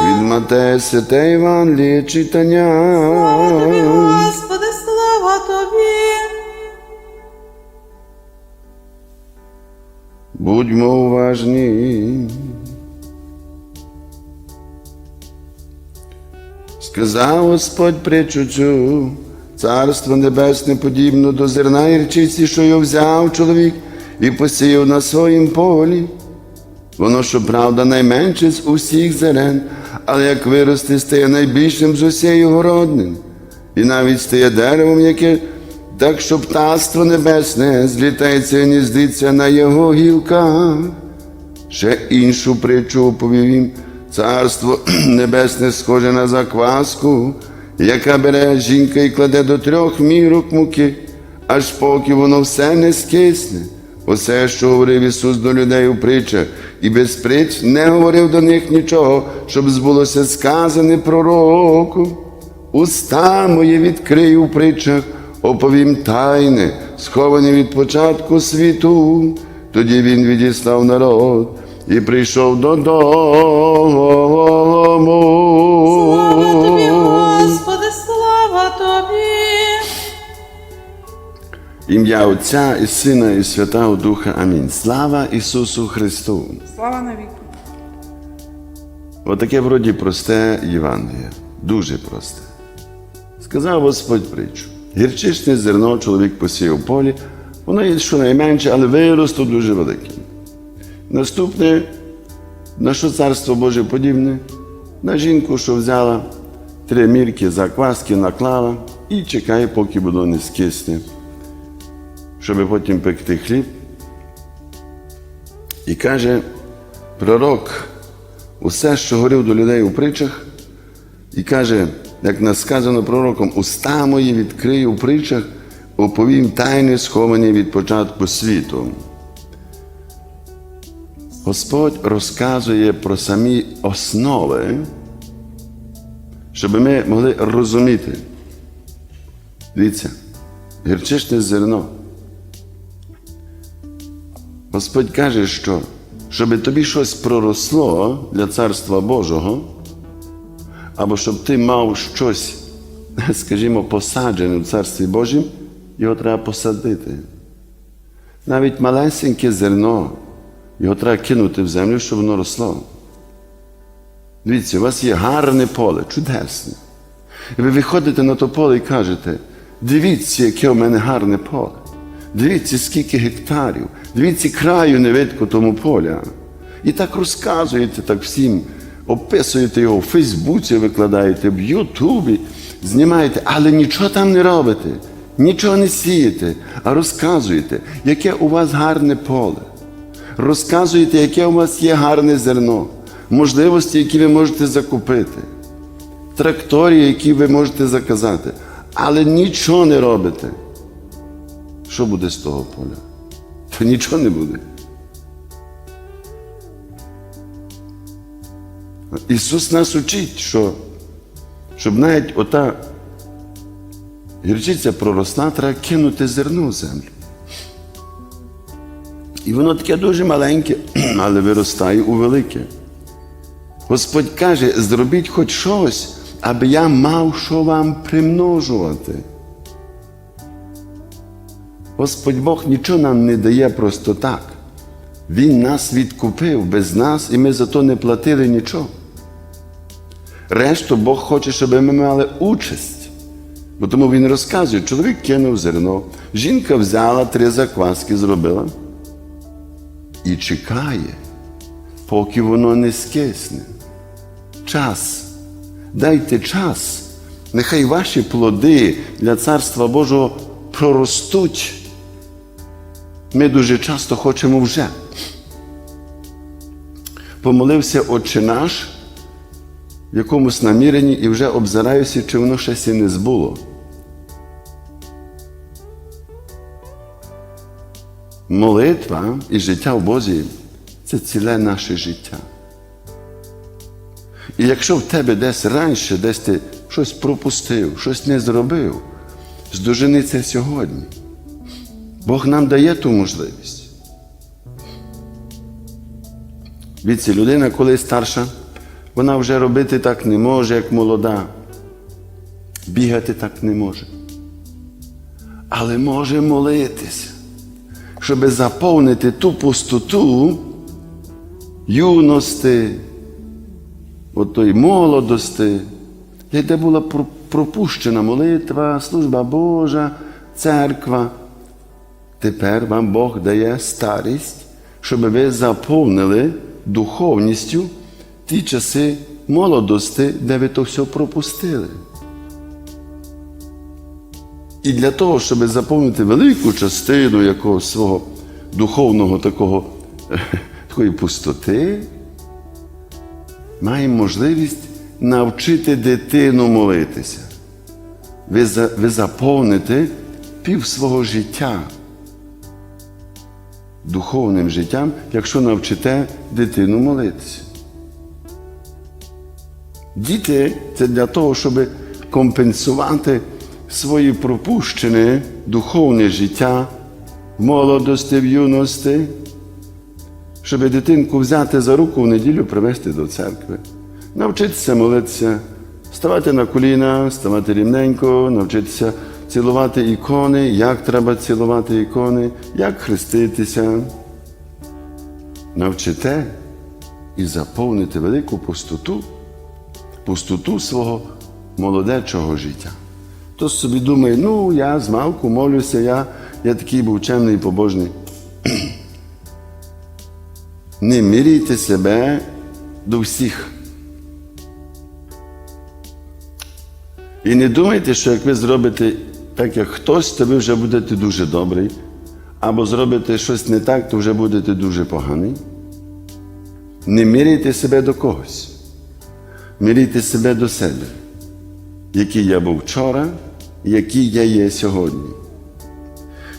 Від Матея Святе Євангеліє читання. Слава тобі, Господи, слава тобі. Будьмо уважні. Сказав Господь притчу цю, царство небесне подібно до зерна гірчиці, що його взяв чоловік і посіяв на своїм полі. Воно, щоправда, найменше з усіх зерен, але як виросте, стає найбільшим з усією городним, і навіть стає деревом, яке так, що птаство небесне злітається і гніздиться на його гілках. Ще іншу притчу оповів їм. Царство небесне схоже на закваску, яка бере жінка і кладе до трьох мірок муки, аж поки воно все не скисне. Усе, що говорив Ісус до людей у притчах, і без притч не говорив до них нічого, щоб збулося сказане пророку. Уста мої відкрию в притчах, оповім тайне, сховані від початку світу. Тоді він відіслав народ і прийшов Слава Ім'я Отця і Сина, і Святого Духа. Амінь. Слава Ісусу Христу! Слава навіки. Отаке вроді просте Євангеліє, дуже просте. Сказав Господь притчу. Гірчичне зерно чоловік посіяв в полі, воно є щонайменше, але виросло дуже велике. Наступне, на що царство Боже подібне? На жінку, що взяла три мірки закваски, наклала і чекає, поки воно не скисне, щоб потім пекти хліб. І каже пророк, усе, що говорив до людей у притчах, і каже, як нас сказано пророком, уста мої відкрию у притчах, оповім тайни, сховані від початку світу. Господь розказує про самі основи, щоб ми могли розуміти. Дивіться, гірчичне зерно. Господь каже, що щоб тобі щось проросло для Царства Божого, або щоб ти мав щось, скажімо, посаджене в Царстві Божім, його треба посадити. Навіть малесеньке зерно, його треба кинути в землю, щоб воно росло. Дивіться, у вас є гарне поле, чудесне. І ви виходите на то поле і кажете, дивіться, яке у мене гарне поле. Дивіться, скільки гектарів, дивіться, краю не видко тому поля. І так розказуєте так всім, описуєте його в Фейсбуці, викладаєте, в Ютубі, знімаєте, але нічого там не робите, нічого не сієте, а розказуєте, яке у вас гарне поле. Розказуєте, яке у вас є гарне зерно, можливості, які ви можете закупити, тракторії, які ви можете заказати, але нічого не робите. Що буде з того поля? То нічого не буде. Ісус нас учить, що щоб навіть ота гірчиця проросла, треба кинути зерно в землю. І воно таке дуже маленьке, але виростає у велике. Господь каже, зробіть хоч щось, аби я мав що вам примножувати. Господь Бог нічого нам не дає просто так. Він нас відкупив без нас, і ми за то не платили нічого. Решту Бог хоче, щоб ми мали участь. Бо тому він розказує, чоловік кинув зерно, жінка взяла три закваски, зробила і чекає, поки воно не скисне. Час. Дайте час. Нехай ваші плоди для Царства Божого проростуть. Ми дуже часто хочемо вже. Помолився Отче наш в якомусь наміренні і вже обзираюся, чи воно щось і не збуло. Молитва і життя в Бозі це ціле наше життя. І якщо в тебе десь раніше, десь ти щось пропустив, щось не зробив, здожени це сьогодні. Бог нам дає ту можливість. Віці, людина, коли старша, Вона вже робити так не може, як молода. Бігати так не може. Але може молитися, щоб заповнити ту пустоту юності, отої молодості, де була пропущена молитва, служба Божа, церква. Тепер вам Бог дає старість, щоб ви заповнили духовністю ті часи молодості, де ви то все пропустили. І для того, щоб заповнити велику частину якогось свого духовного такого, такої пустоти, маємо можливість навчити дитину молитися. Ви, ви заповните пів свого життя духовним життям, якщо навчите дитину молитися. Діти це для того, щоб компенсувати свої пропущене духовне життя молодості, в юності, щоб дитинку взяти за руку в неділю привести до церкви, навчитися молитися, ставати на коліна, ставати рівненько, навчитися цілувати ікони, як треба цілувати ікони, як хреститися. Навчите і заповните велику пустоту, пустоту свого молодечого життя. Хтось собі думає, ну я з малку молюся, я, я такий був чемний і побожний. Не міряйте себе до всіх. І не думайте, що як ви зробите так, як хтось, то ви вже будете дуже добрий, або зробите щось не так, то вже будете дуже поганий. Не міряйте себе до когось. Міряйте себе до себе, який я був вчора, який я є сьогодні.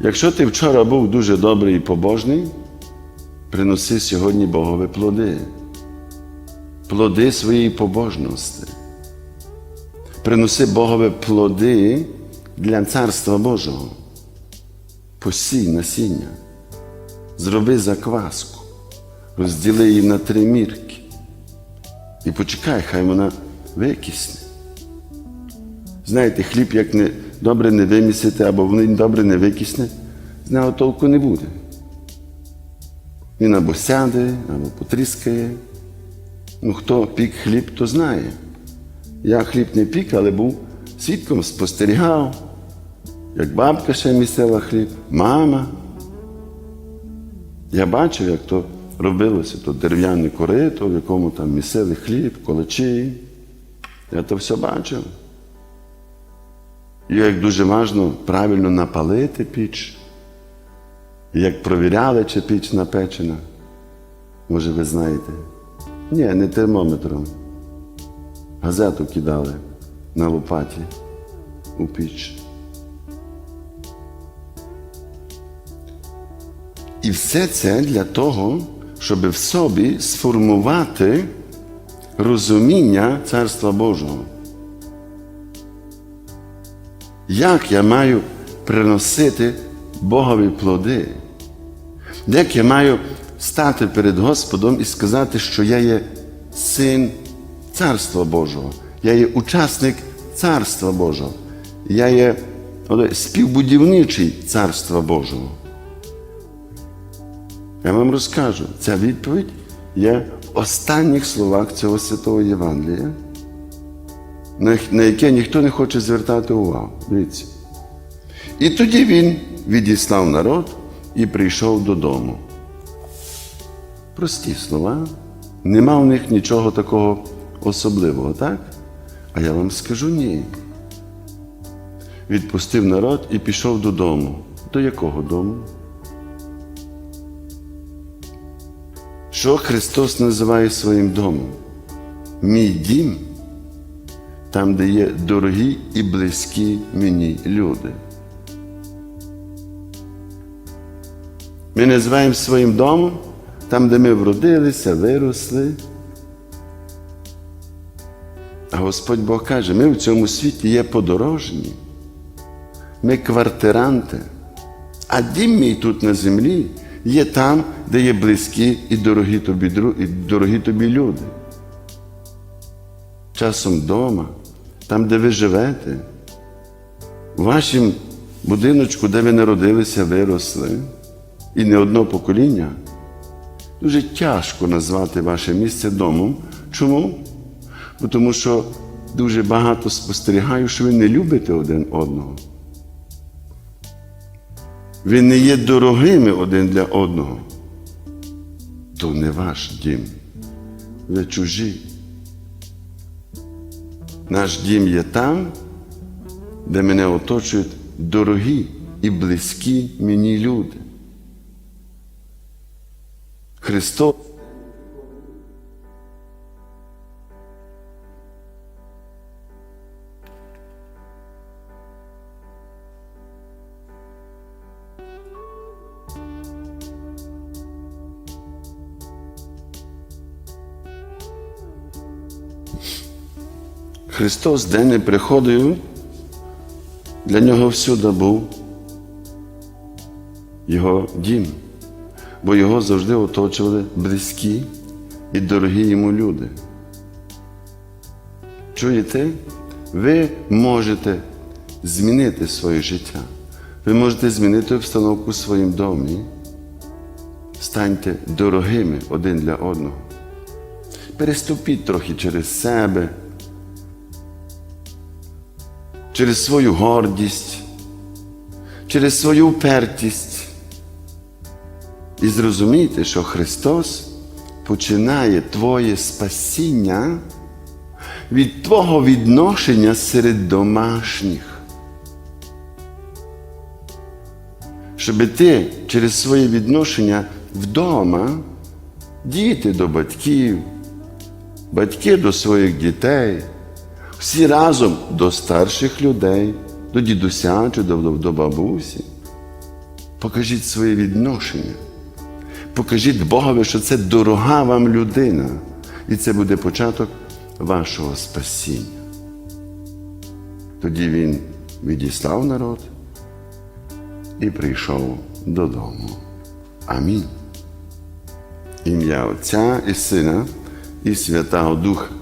Якщо ти вчора був дуже добрий і побожний, приноси сьогодні Богові плоди, плоди своєї побожності. Приноси Богові плоди для Царства Божого. Посій насіння, зроби закваску, розділи її на три мірки. І почекай, хай вона викисне. Знаєте, хліб, як не, добре не вимісити, або він добре не викисне, з нього толку не буде. Він або сяде, або потріскає. Ну, хто пік хліб, то знає. Я хліб не пік, але був свідком, спостерігав, як бабка ще місила хліб, мама. Я бачив, як то робилося, то дерев'яне корито, в якому там місили хліб, колочі. Я то все бачив. І як дуже важливо правильно напалити піч, і як провіряли, чи піч напечена. Може, ви знаєте? Ні, не термометром. Газету кидали на лопаті у піч. І все це для того, щоб в собі сформувати розуміння Царства Божого. Як я маю приносити Богові плоди? Як я маю стати перед Господом і сказати, що я є син Царства Божого, я є учасник Царства Божого, я є співбудівничий Царства Божого. Я вам розкажу, ця відповідь є в останніх словах цього святого Євангелія, на яке ніхто не хоче звертати увагу. Дивіться. І тоді він відіслав народ і прийшов додому. Прості слова, нема в них нічого такого особливого, так? А я вам скажу ні. Відпустив народ і пішов додому. До якого дому? Що Христос називає своїм домом? Мій дім, там, де є дорогі і близькі мені люди. Ми називаємо своїм домом там, де ми вродилися, виросли. Господь Бог каже, ми в цьому світі є подорожні, ми квартиранти, а дім мій тут на землі є там, де є близькі і дорогі тобі, і дорогі тобі люди. часом вдома, там, де ви живете, в вашому будиночку, де ви народилися, виросли, і не одно покоління, дуже тяжко назвати ваше місце домом. Чому? Бо Тому що дуже багато спостерігаю, що ви не любите один одного. Ви не є дорогими один для одного. То не ваш дім. Ви чужі. Наш дім є там, де мене оточують дорогі і близькі мені люди. Христос. Христос, де не приходив, для нього всюди був його дім, бо його завжди оточували близькі і дорогі йому люди. Чуєте? Ви можете змінити своє життя. Ви можете змінити обстановку в своїм домі. Станьте дорогими один для одного. Переступіть трохи через себе через свою гордість, через свою упертість. І зрозумійте, що Христос починає твоє спасіння від твого відношення серед домашніх. Щоб ти через своє відношення вдома, діти до батьків, батьки до своїх дітей, всі разом до старших людей, до дідуся чи до, до, бабусі. Покажіть своє відношення. Покажіть Богові, що це дорога вам людина. І це буде початок вашого спасіння. Тоді він відіслав народ і прийшов додому. Амінь. Ім'я Отця і Сина і Святого Духа.